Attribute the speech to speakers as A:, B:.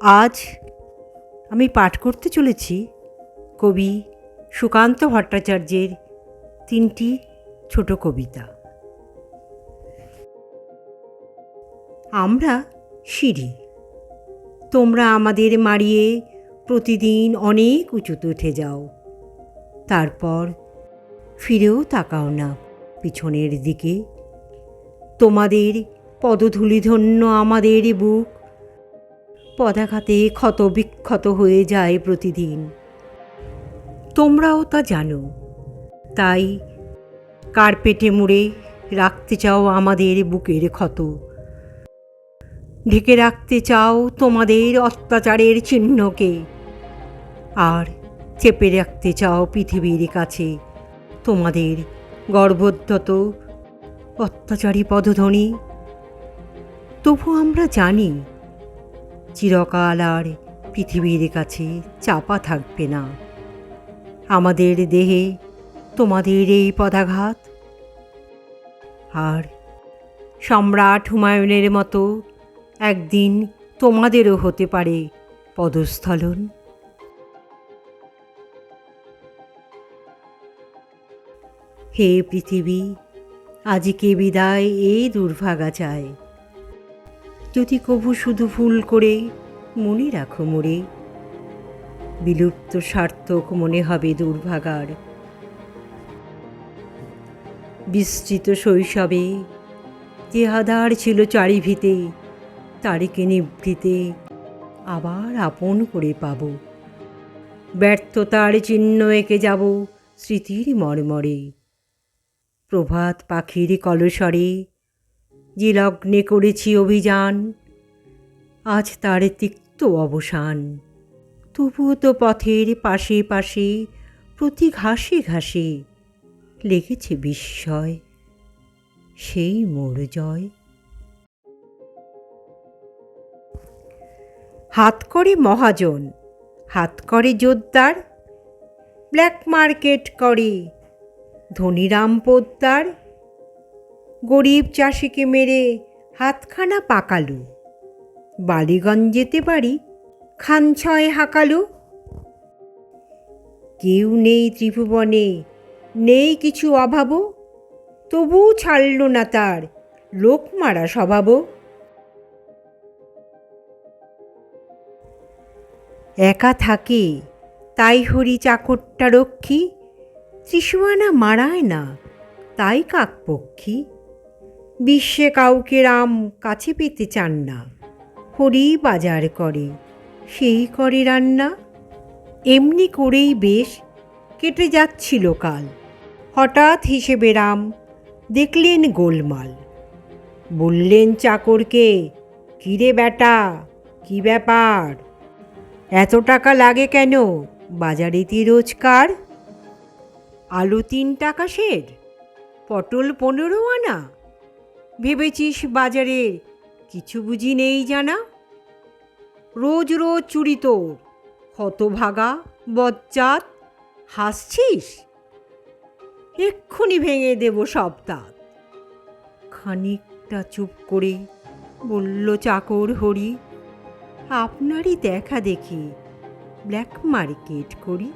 A: আজ আমি পাঠ করতে চলেছি কবি সুকান্ত ভট্টাচার্যের তিনটি ছোট কবিতা। আমরা সিঁড়ি তোমরা আমাদের মারিয়ে প্রতিদিন অনেক উঁচুতে উঠে যাও। তারপর ফিরেও তাকাও না পিছনের দিকে। তোমাদের পদধূলিধন্য আমাদের বুক পদাঘাতে ক্ষত বিক্ষত হয়ে যায় প্রতিদিন। তোমরাও তা জানো। তাই কার্পেটে মুড়ে রাখতে চাও আমাদের বুকের ক্ষত। ঢেকে রাখতে চাও তোমাদের অত্যাচারের চিহ্নকে। আর চেপে রাখতে চাও পৃথিবীর কাছে তোমাদের গর্ভোদ্ধত অত্যাচারী পদধ্বনি। তবু আমরা জানি চিরকাল আর পৃথিবীর কাছে চাপা থাকবে না। আমাদের দেহে তোমাদের এই পদাঘাত। আর সম্রাট হুমায়ুনের মতো একদিন তোমাদেরও হতে পারে পদস্থলন। হে পৃথিবী, আজকে বিদায় এই দুর্ভাগা চায়। যদি কভু শুধু ভুল করে মনে রাখো মোরে। বিলুপ্ত সার্থক মনে হবে দুর্ভাগার। বিস্তৃত শৈশবে আধার ছিল চারিভিতে তারিকে নিভৃতে আবার আপন করে পাব। ব্যর্থতার চিহ্ন এঁকে যাব স্মৃতির মর্মরে। প্রভাত পাখির কলস্বরে যে লগ্নে করেছি অভিযান, আজ তার তিক্ত অবসান। তবুও তো পথের পাশে পাশে, প্রতি ঘাসে ঘাসে লেগেছে বিস্ময়, সেই মোর জয়। হাত করে মহাজন, হাত করে জোরদার ব্ল্যাক মার্কেট করে ধনীরাম পোদ্দার গরিব চাষিকে মেরে হাতখানা পাকালু। বালিগঞ্জ যেতে পারি, খান ছয় হাঁকালু। কেউ নেই ত্রিভুবনে, নেই কিছু অভাবও। তবু ছাড়ল না তার লোক মারা স্বভাবও। একা থাকে, তাই হরি চাকরটা রক্ষী। ত্রিশুয়ানা মারায় না, তাই কাকপক্ষী। বিশ্বে কাউকে রাম কাছে পেতে চান না। হরি বাজার করে, সেই করে রান্না। এমনি করেই বেশ কেটে যাচ্ছিল কাল। হঠাৎ হিসেবে রাম দেখলেন গোলমাল। বললেন, চাকরকে, কিরে বেটা কি ব্যাপার? এত টাকা লাগে কেন? বাজারেতে রোজকার আলু তিন টাকা শের পটল পনেরো আনা ভেবেছিস বাজারে? কিছু বুঝি নেই জানা? রোজ রোজ চুরি তোর। হতভাগা বজ্জাত হাসছিস? এক্ষুনি ভেঙে দেব সব দাঁত খানিকটা চুপ করে বলল চাকর হরি, আপনারই দেখা দেখি ব্ল্যাক মার্কেট করি।